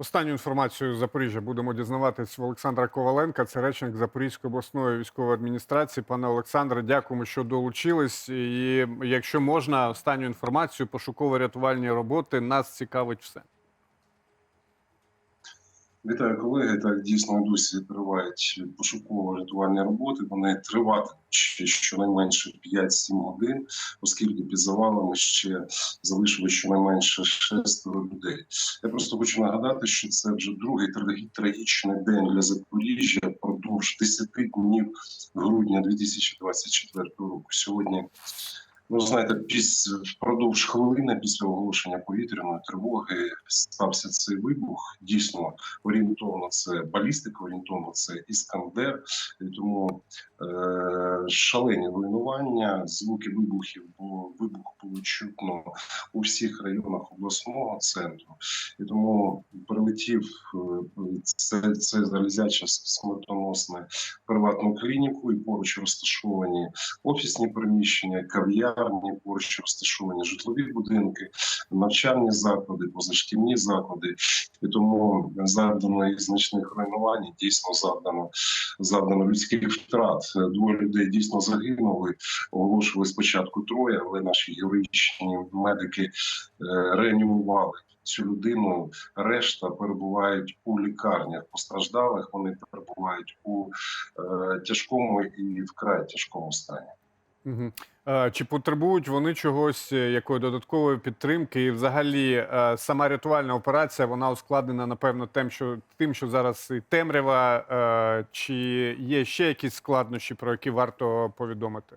Останню інформацію з Запоріжжя будемо дізнаватись в Олександра Коваленка, це речник Запорізької обласної військової адміністрації. Пане Олександре, дякуємо, що долучились. І якщо можна, останню інформацію пошуково-рятувальні роботи нас цікавить все. Вітаю колеги. Так дійсно і досі тривають пошуково-рятувальні роботи. Вони триватимуть щонайменше 5-7 годин, оскільки під завалами ще залишилось щонайменше шестеро людей. Я просто хочу нагадати, що це вже другий трагічний день для Запоріжжя впродовж 10 днів грудня 2024 року. Сьогодні. Ну, знаєте, після впродовж хвилини після оголошення повітряної тривоги стався цей вибух. Дійсно, орієнтовно це балістика, орієнтовно це іскандер. І тому е, шалені руйнування, звуки вибухів, бо вибух було чутно у всіх районах обласного центру. І тому прилетів е, це, це залізяче смертоносне приватну клініку, і поруч розташовані офісні приміщення, кав'ярні, поруч розташовані житлові будинки, навчальні заклади, позашкільні заклади. І тому завдано і значних руйнувань, дійсно завдано завдано людських втрат. Двоє людей дійсно загинули. Оголошували спочатку троє, але наші героїчні медики е, реанімували. Цю людину решта перебувають у лікарнях постраждалих. Вони перебувають у е, тяжкому і вкрай тяжкому стані. Угу. Чи потребують вони чогось, е, якої додаткової підтримки? І взагалі е, сама рятувальна операція вона ускладнена, напевно, тим, що тим, що зараз і темрява, чи є ще якісь складнощі, про які варто повідомити?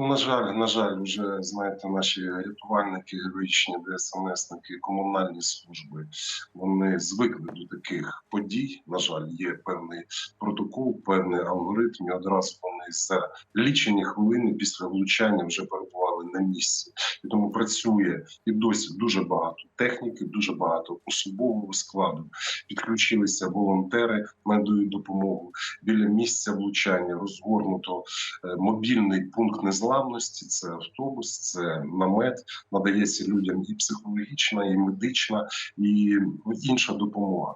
Ну, на жаль, на жаль, вже знаєте, наші рятувальники, героїчні ДСНСники, комунальні служби, вони звикли до таких подій. На жаль, є певний протокол, певний алгоритм. І одразу вони за лічені хвилини після влучання вже перебували на місці. І тому працює і досі дуже багато техніки, дуже багато особового складу. Підключилися волонтери, надають допомогу біля місця влучання. Розгорнуто е, мобільний пункт незламності. Це автобус, це намет. Надається людям і психологічна, і медична, і інша допомога.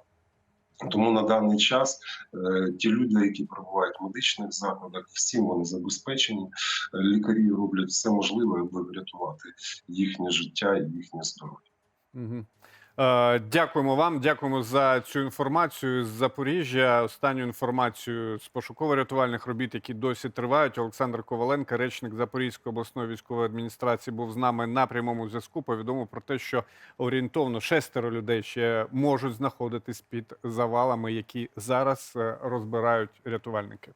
Тому на даний час е, ті люди, які перебувають в медичних закладах, всім вони забезпечені. Лікарі роблять все можливе, аби врятувати їхнє життя і їхнє здоров'я. Угу. Е, дякуємо вам, дякуємо за цю інформацію з Запоріжжя. Останню інформацію з пошуково-рятувальних робіт, які досі тривають. Олександр Коваленко, речник Запорізької обласної військової адміністрації, був з нами на прямому зв'язку. Повідомив про те, що орієнтовно шестеро людей ще можуть знаходитись під завалами, які зараз е, розбирають рятувальники.